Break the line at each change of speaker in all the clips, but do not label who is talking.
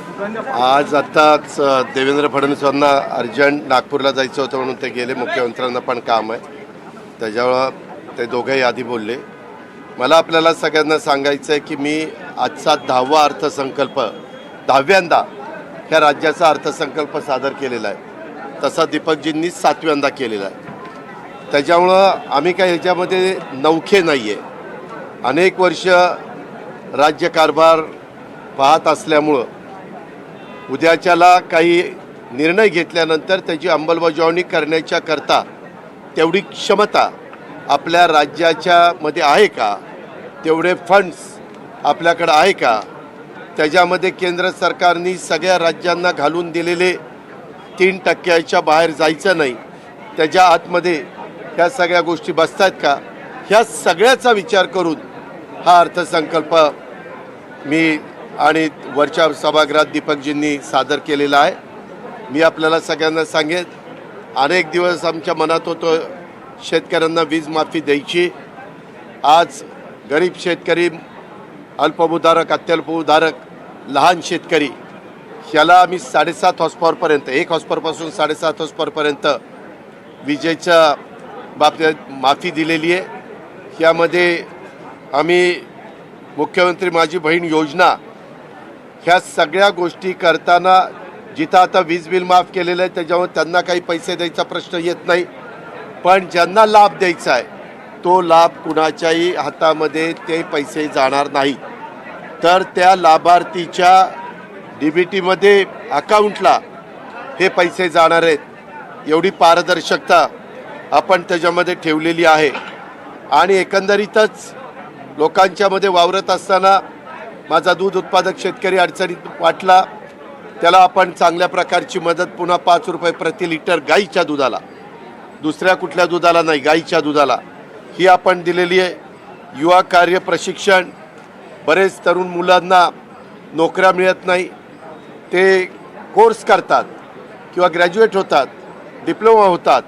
आज आत्ताच देवेंद्र फडणवीसांना अर्जंट नागपूरला जायचं होतं म्हणून ते गेले. मुख्यमंत्र्यांना पण काम आहे. त्याच्यामुळं ते दोघंही आधी बोलले. मला आपल्याला सगळ्यांना सांगायचं आहे की मी आजचा दहावा अर्थसंकल्प दहाव्यांदा ह्या राज्याचा अर्थसंकल्प सादर केलेला आहे. तसा दीपकजींनी सातव्यांदा केलेला आहे. त्याच्यामुळं आम्ही काय ह्याच्यामध्ये नौखे नाही आहे अनेक वर्ष राज्यकारभार पाहत असल्यामुळं उद्याच्याला काही निर्णय घेतल्यानंतर त्याची अंमलबजावणी करण्याच्या करता तेवढी क्षमता आपल्या राज्याच्या मध्ये आहे का? तेवढे फंड्स आपल्याकडं आहे का? त्याच्यामध्ये केंद्र सरकारने सगळ्या राज्यांना घालून दिलेले तीन टक्क्याच्या बाहेर जायचं नाही. त्याच्या आतमध्ये ह्या सगळ्या गोष्टी बसतात का? ह्या सगळ्याचा विचार करून हा अर्थसंकल्प मी आणि वरच्या सभागृहात दीपकजींनी सादर केलेला आहे. मी आपल्याला सगळ्यांना सांगेन अनेक दिवस आमच्या मनात होतो शेतकऱ्यांना वीज माफी द्यायची. आज गरीब शेतकरी अल्पभूधारक अत्यल्पभूधारक लहान शेतकरी ह्याला आम्ही साडेसात हॉस्पॉरपर्यंत एक हॉस्पॉरपासून साडेसात हॉस्पॉरपर्यंत विजेच्या बाबतीत माफी दिलेली आहे. यामध्ये आम्ही मुख्यमंत्री माझी बहीण योजना ह्या सगळ्या गोष्टी करताना जिथं आता वीज बिल माफ केलेलं आहे त्याच्यामुळे त्यांना काही पैसे द्यायचा प्रश्न येत नाही. पण ज्यांना लाभ द्यायचा आहे तो लाभ कुणाच्याही हातामध्ये ते पैसे जाणार नाही. तर त्या लाभार्थीच्या डी बी टीमध्ये अकाउंटला हे पैसे जाणार आहेत. एवढी पारदर्शकता आपण त्याच्यामध्ये ठेवलेली आहे. आणि एकंदरीतच लोकांच्यामध्ये वावरत असताना माझा दूध उत्पादक शेतकरी अडचणीत वाटला. त्याला आपण चांगल्या प्रकारची मदत पुन्हा पाच रुपये प्रति लिटर गाईच्या दुधाला. दुसऱ्या कुठल्या दुधाला नाही गाईच्या दुधाला. ही आपण दिलेली आहे. युवा कार्य प्रशिक्षण. बरेच तरुण मुलांना नोकऱ्या मिळत नाही. ते कोर्स करतात किंवा ग्रॅज्युएट होतात डिप्लोमा होतात.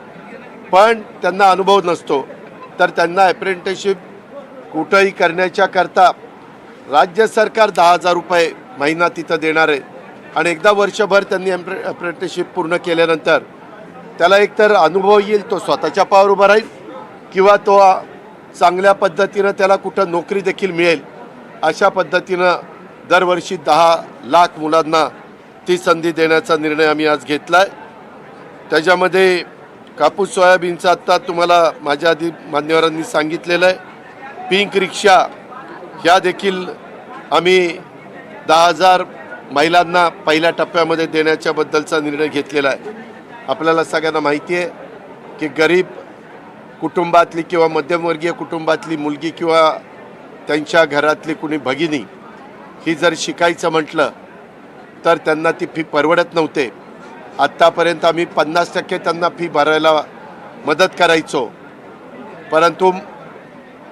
पण त्यांना अनुभव नसतो. तर त्यांना अप्रेंटिसशिप कुठंही करण्याच्या करता राज्य सरकार दहा हजार रुपये महिना तिथं देणार आहे. आणि एकदा वर्षभर त्यांनी अप्रेंटिसशिप पूर्ण केल्यानंतर त्याला एकतर अनुभव येईल तो स्वतःच्या पावर उभा राहील किंवा तो चांगल्या पद्धतीनं त्याला कुठं नोकरी देखील मिळेल अशा पद्धतीनं दरवर्षी दहा लाख मुलांना ती संधी देण्याचा निर्णय आम्ही आज घेतला आहे त्याच्यामध्ये कापूस सोयाबीनचं आत्ता तुम्हाला माझ्या आधी मान्यवरांनी सांगितलेलं आहे. पिंक रिक्षा ह्या देखील आम्ही दहा हजार महिलांना पहिल्या टप्प्यामध्ये देण्याच्या बद्दलचा निर्णय घेतलेला आहे. आपल्याला सगळ्यांना माहिती आहे की गरीब कुटुंबातली किंवा मध्यमवर्गीय कुटुंबातली मुलगी किंवा त्यांच्या घरातली कुणी भगिनी ही जर शिकायचं म्हटलं तर त्यांना ती फी परवडत नव्हते. आत्तापर्यंत आम्ही पन्नास टक्के त्यांना फी भरायला मदत करायचो. परंतु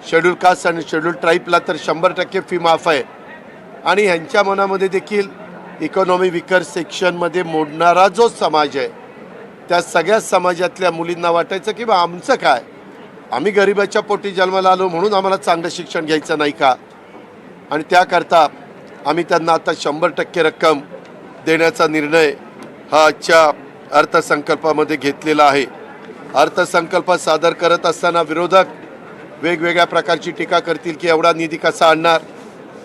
शेड्यूल कास्ट आणि शेड्यूल ट्राईबला तर शंभर टक्के फी माफ आहे. आणि ह्यांच्या मनामध्ये देखील इकॉनॉमी विकर सेक्शनमध्ये मोडणारा जो समाज आहे त्या सगळ्या समाजातल्या मुलींना वाटायचं की बा आमचं काय? आम्ही गरिबाच्या पोटी जन्माला आलो म्हणून आम्हाला चांगलं शिक्षण घ्यायचं नाही का? आणि त्याकरता आम्ही त्यांना आता शंभर टक्के रक्कम देण्याचा निर्णय हा आजच्या अर्थसंकल्पामध्ये घेतलेला आहे. अर्थसंकल्प सादर करत असताना विरोधक वेगवेगळ्या प्रकारची टीका करतील की एवढा निधी कसा आणणार?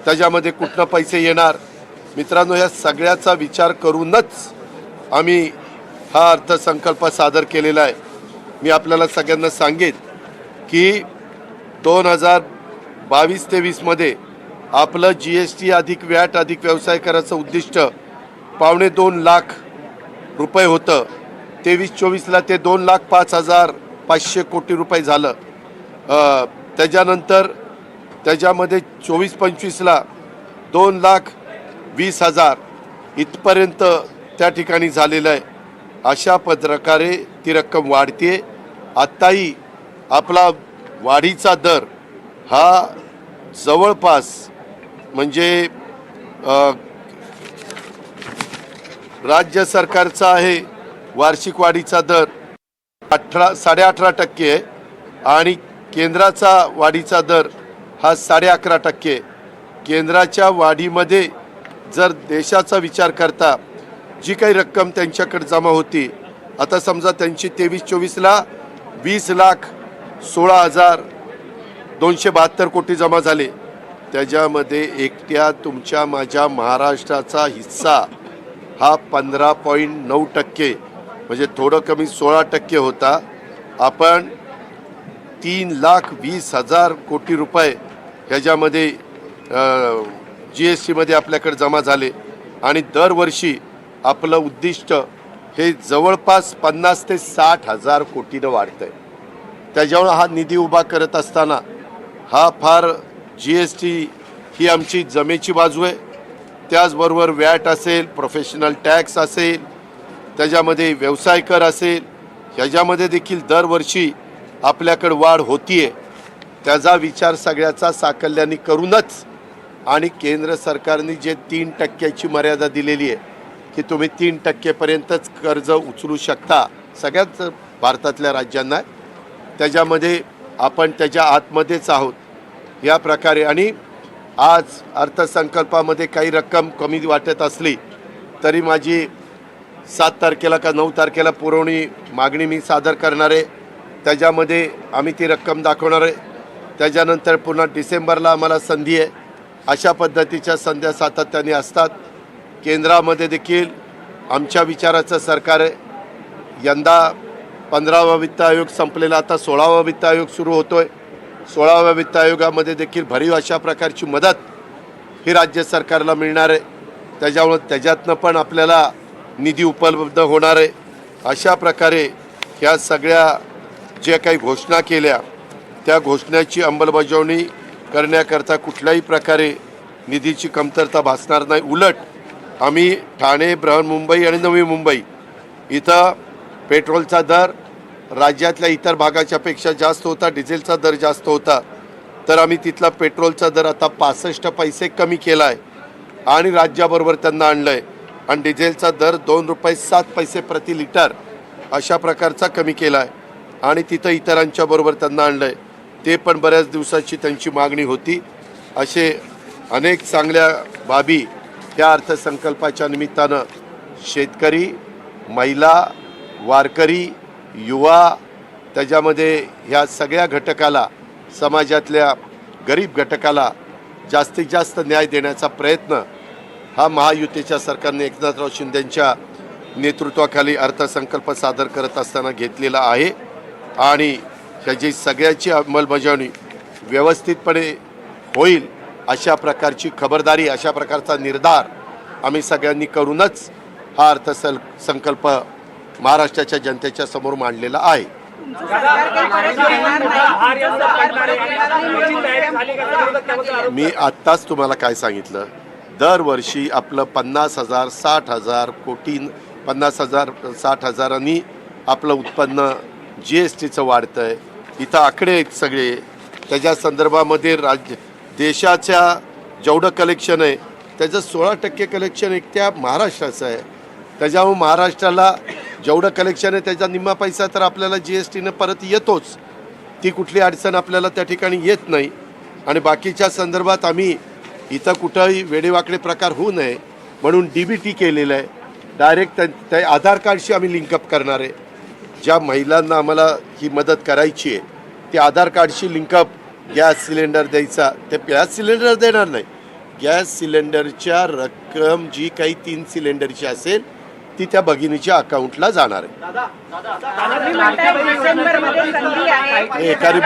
त्याच्यामध्ये कुठनं पैसे येणार? मित्रांनो या सगळ्याचा विचार करूनच आम्ही हा अर्थसंकल्प सादर केलेला आहे. मी आपल्याला सगळ्यांना सांगेन की दोन हजार बावीस तेवीसमध्ये आपलं जी एस टी अधिक व्याट अधिक व्यवसाय करायचं उद्दिष्ट पावणे दोन लाख रुपये होतं. तेवीस चोवीसला ते दोन लाख पाच हजार पाचशे कोटी रुपये झालं. त्याच्यानंतर त्याच्यामध्ये चोवीस पंचवीसला दोन लाख वीस हजार इथपर्यंत त्या ठिकाणी झालेलं आहे. अशा प्रकारे ती रक्कम वाढते आत्ताही आपला वाढीचा दर हा जवळपास म्हणजे राज्य सरकारचा आहे वार्षिक वाढीचा दर अठरा साडेअठरा टक्के आहे. आणि केंद्राचा वाढीचा दर हा साडे अकरा टक्के. केंद्राच्या वाढीमध्ये जर देशाचा विचार करता जी काही रक्कम त्यांच्याकडे जमा होती आता समजा त्यांची तेवीस चोवीसला वीस लाख सोळा हजार दोनशे बहात्तर कोटी जमा झाले. त्याच्यामध्ये एकट्या तुमच्या माझ्या महाराष्ट्राचा हिस्सा हा पंधरा पॉईंट नऊ टक्के म्हणजे थोडं कमी सोळा टक्के होता. आपण तीन लाख वीस हजार कोटी रुपये ह्याच्यामध्ये जी एस टीमध्ये आपल्याकडे जमा झाले. आणि दरवर्षी आपलं उद्दिष्ट हे जवळपास पन्नास ते साठ हजार कोटीनं वाढतं आहे त्याच्यामुळं हा निधी उभा करत असताना हा फार जी एस टी ही आमची जमेची बाजू आहे. त्याचबरोबर वॅट असेल प्रोफेशनल टॅक्स असेल त्याच्यामध्ये व्यवसाय कर असेल ह्याच्यामध्ये देखील दरवर्षी आपल्याकडे वाढ होतीये त्याचा विचार सगळ्याचा साकल्याने करूनच आणि केंद्र सरकारने जे तीन टक्क्याची मर्यादा दिलेली आहे की तुम्ही तीन टक्केपर्यंतच कर्ज उचलू शकता सगळ्याच भारतातल्या राज्यांना. त्याच्यामध्ये आपण त्याच्या आतमध्येच आहोत या प्रकारे. आणि आज अर्थसंकल्पामध्ये काही रक्कम कमी वाटत असली तरी माझी सात तारखेला का नऊ तारखेला पुरवणी मागणी मी सादर करणार आहे. त्याच्यामध्ये आम्ही ती रक्कम दाखवणार आहे. त्याच्यानंतर पुन्हा डिसेंबरला आम्हाला संधी आहे. अशा पद्धतीच्या संध्या सातत्याने असतात. केंद्रामध्ये देखील आमच्या विचाराचं सरकार आहे. यंदा पंधरावा वित्त आयोग संपलेला आता सोळावा वित्त आयोग सुरू होतो आहे सोळाव्या वित्त आयोगामध्ये देखील भरीव अशा प्रकारची मदत ही राज्य सरकारला मिळणार आहे. त्याच्यामुळं त्याच्यातनं पण आपल्याला निधी उपलब्ध होणार आहे. अशा प्रकारे ह्या सगळ्या ज्या काही घोषणा केल्या त्या घोषणाची अंमलबजावणी करण्याकरता कुठल्याही प्रकारे निधीची कमतरता भासणार नाही. उलट आम्ही ठाणे बृहन्मुंबई आणि नवी मुंबई इथं पेट्रोलचा दर राज्यातल्या इतर भागाच्यापेक्षा जास्त होता डिझेलचा दर जास्त होता. तर आम्ही तिथला पेट्रोलचा दर आता पासष्ट पैसे कमी केला आहे आणि राज्याबरोबर त्यांना आणलं आहे आणि डिझेलचा दर दोन रुपये सात पैसे प्रति लिटर अशा प्रकारचा कमी केला आहे आणि तिथं इतरांच्या बरोबर त्यांना आणलं आहे ते पण बऱ्याच दिवसाची त्यांची मागणी होती. असे अनेक चांगल्या बाबी त्या अर्थसंकल्पाच्या निमित्तानं शेतकरी महिला वारकरी युवा त्याच्यामध्ये ह्या सगळ्या घटकाला समाजातल्या गरीब घटकाला जास्तीत जास्त न्याय देण्याचा प्रयत्न हा महायुतीच्या सरकारने एकनाथराव शिंदेंच्या नेतृत्वाखाली अर्थसंकल्प सादर करत असताना घेतलेला आहे. आणि त्याची सगळ्याची अंमलबजावणी व्यवस्थितपणे होईल अशा प्रकारची खबरदारी अशा प्रकारचा निर्धार आम्ही सगळ्यांनी करूनच हा अर्थसल संकल्प महाराष्ट्राच्या जनतेच्या समोर मांडलेला आहे. मी आत्ताच तुम्हाला काय सांगितलं? दरवर्षी आपलं पन्नास हजार साठ हजार कोटी पन्नास हजार साठ हजारांनी आपलं उत्पन्न जी एस टीचं वाढतं आहे इथं आकडे आहेत सगळे. त्याच्या संदर्भामध्ये राज्य देशाच्या जेवढं कलेक्शन आहे त्याचं सोळा टक्के कलेक्शन एक त्या महाराष्ट्राचं आहे. त्याच्यामुळे महाराष्ट्राला जेवढं कलेक्शन आहे त्याचा निम्मा पैसा तर आपल्याला जी एस टीनं परत येतोच. ती कुठली अडचण आपल्याला त्या ठिकाणी येत नाही. आणि बाकीच्या संदर्भात आम्ही इथं कुठंही वेडेवाकडे प्रकार होऊ नये म्हणून डी बी टी केलेलं आहे. डायरेक्ट त्या त्या आधार कार्डशी आम्ही लिंकअप करणार आहे. ज्या महिलांना आम्हाला ही मदत करायची आहे ते आधार कार्डशी लिंकअप गॅस सिलेंडर द्यायचा. ते गॅस सिलेंडर देणार नाही. गॅस सिलेंडरच्या रक्कम जी काही तीन सिलेंडरची असेल ती त्या भगिनीच्या अकाउंटला जाणार आहे.
डिसेंबरमध्ये संधी आहे.
हे एकाने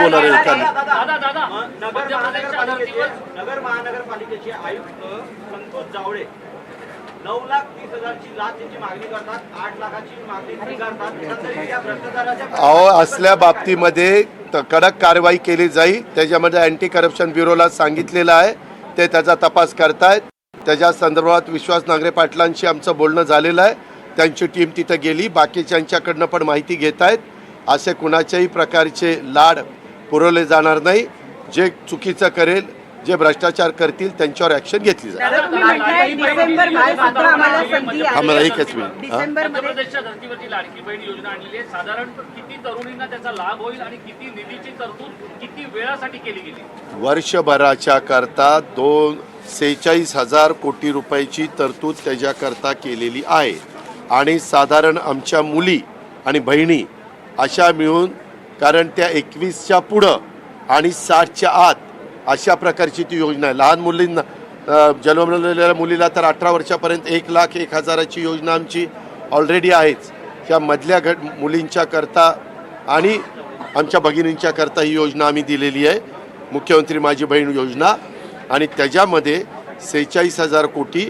नगर महानगरपालिकेचे आयुक्त संतोष जावळे नऊ लाख तीस हजारची लाचची मागणी करतात आठ लाखाची मागणी तरी या भ्रष्टाचाराच्या
अहो असल्या बाबतीमध्ये त- कडक कारवाई केली जाईल. त्याच्यामध्ये अँटी करप्शन ब्युरोला सांगितलेलं आहे. ते त्याचा तपास करतायत. त्याच्या संदर्भात विश्वास नांगरे पाटलांशी आमचं बोलणं झालेलं आहे. त्यांची टीम तिथं गेली. बाकीच्यांच्याकडनं पण माहिती घेत आहेत असे कुणाच्याही प्रकारचे लाड पुरवले जाणार नाही. जे चुकीचं करेल जे भ्रष्टाचार करतील त्यांच्यावर ॲक्शन घेतली जाईल.
दादा तुम्ही म्हणताय डिसेंबरमध्ये सुद्धा आम्हाला संधी
आम्हाला
आहे.
एकच मिनिट हां?
डिसेंबरमध्ये
मध्यप्रदेशच्या धर्तीवरची लाडकी बहीण योजना आणलेली आहे. साधारण किती तरुणींना त्याचा लाभ होईल आणि किती निधीची तरतूद किती वेळासाठी केली गेली?
वर्षभराच्या करता दोन सेहेचाळीस हजार कोटी रुपयाची तरतूद त्याच्याकरता केलेली आहे. आणि साधारण आमच्या मुली आणि बहिणी अशा मिळून कारण त्या एकवीसच्या पुढं आणि साठच्या आत अशा प्रकारची ती योजना आहे. लहान मुलींना जन्मलेल्या मुलीला तर अठरा वर्षापर्यंत एक लाख एक हजाराची योजना आमची ऑलरेडी आहेच. त्या मधल्या घट मुलींच्या करता आणि आमच्या भगिनींच्या करता ही योजना आम्ही दिलेली आहे. मुख्यमंत्री माझी बहीण योजना आणि त्याच्यामध्ये सेहेचाळीस हजार कोटी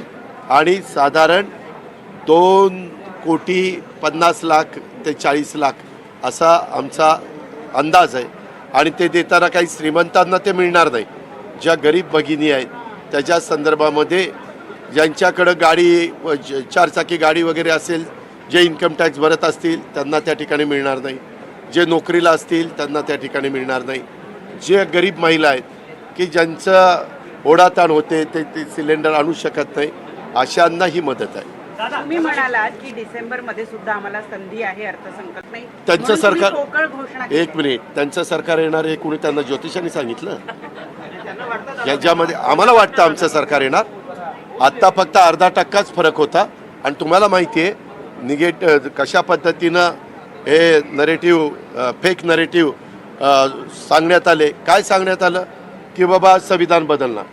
आणि साधारण दोन कोटी पन्नास लाख ते चाळीस लाख असा आमचा अंदाज आहे. आणि ते देताना काही श्रीमंतांना ते मिळणार नाही. ज्या गरीब भगिनी आहेत त्याच्या संदर्भामध्ये ज्यांच्याकडं गाडी व ज- चारचाकी गाडी वगैरे असेल जे इन्कम टॅक्स भरत असतील त्यांना त्या ठिकाणी मिळणार नाही. जे नोकरीला असतील त्यांना त्या ठिकाणी मिळणार नाही. जे गरीब महिला आहेत की ज्यांचं ओढाताण होते ते ते सिलेंडर आणू शकत नाही अशांना ही मदत आहे.
तुम्ही म्हणालात की डिसेंबरमध्ये सुद्धा आम्हाला संधी आहे अर्थसंकल्प. नाही
त्यांचं सरकार-
पोकळ घोषणा केली.
एक मिनिट. त्यांचं सरकार येणार हे कुणी त्यांना ज्योतिषाने सांगितलं? याच्यामध्ये आम्हाला वाटतं आमचं सरकार येणार. आत्ता फक्त अर्धा टक्काच फरक होता. आणि तुम्हाला माहिती आहे निगेट कशा पद्धतीनं हे नरेटिव्ह फेक नरेटिव्ह सांगण्यात आले? काय सांगण्यात आलं? की बाबा संविधान बदलणार.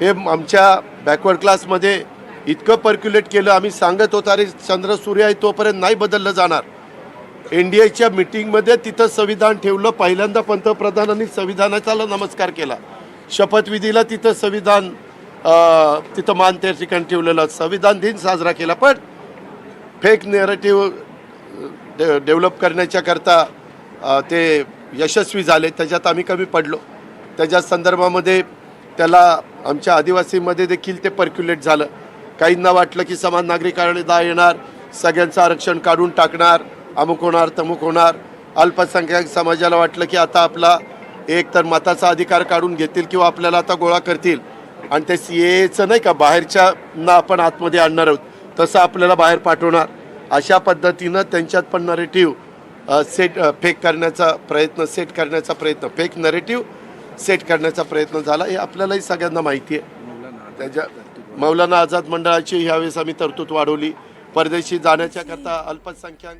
हे आमच्या बॅकवर्ड क्लासमध्ये इतकं पर्क्युलेट केलं आम्ही सांगत होतो अरे चंद्र सूर्य आहे तोपर्यंत नाही बदललं जाणार. एन डी एच्या मिटिंगमध्ये तिथं संविधान ठेवलं पहिल्यांदा पंतप्रधानांनी संविधानाचा नमस्कार केला. शपथविधीला तिथं संविधान तिथं मान त्या ठिकाणी ठेवलेलं संविधान दिन साजरा केला. पण फेक नेरेटिव्ह डे डेव्हलप करण्याच्या करता ते यशस्वी झाले त्याच्यात आम्ही कमी पडलो. त्याच्या संदर्भामध्ये त्याला आमच्या आदिवासीमध्ये देखील ते पर्क्युलेट झालं. काहींना वाटलं की समान नागरी कायदा येणार सगळ्यांचं आरक्षण काढून टाकणार अमुक होणार तमुक होणार. अल्पसंख्याक समाजाला वाटलं की आता आपला एक तर मताचा अधिकार काढून घेतील किंवा आपल्याला आता गोळा करतील. आणि ते सी एचं नाही का बाहेरच्या ना आपण आतमध्ये आणणार आहोत तसं आपल्याला बाहेर पाठवणार. अशा पद्धतीनं त्यांच्यात पण नरेटिव्ह सेट फेक करण्याचा प्रयत्न सेट करण्याचा प्रयत्न फेक नरेटिव्ह सेट करण्याचा प्रयत्न झाला हे आपल्यालाही सगळ्यांना माहिती आहे. त्याच्या मौलाना आझाद मंडळाची ह्यावेळेस आम्ही तरतूद वाढवली. परदेशी जाण्याच्या करता अल्पसंख्याक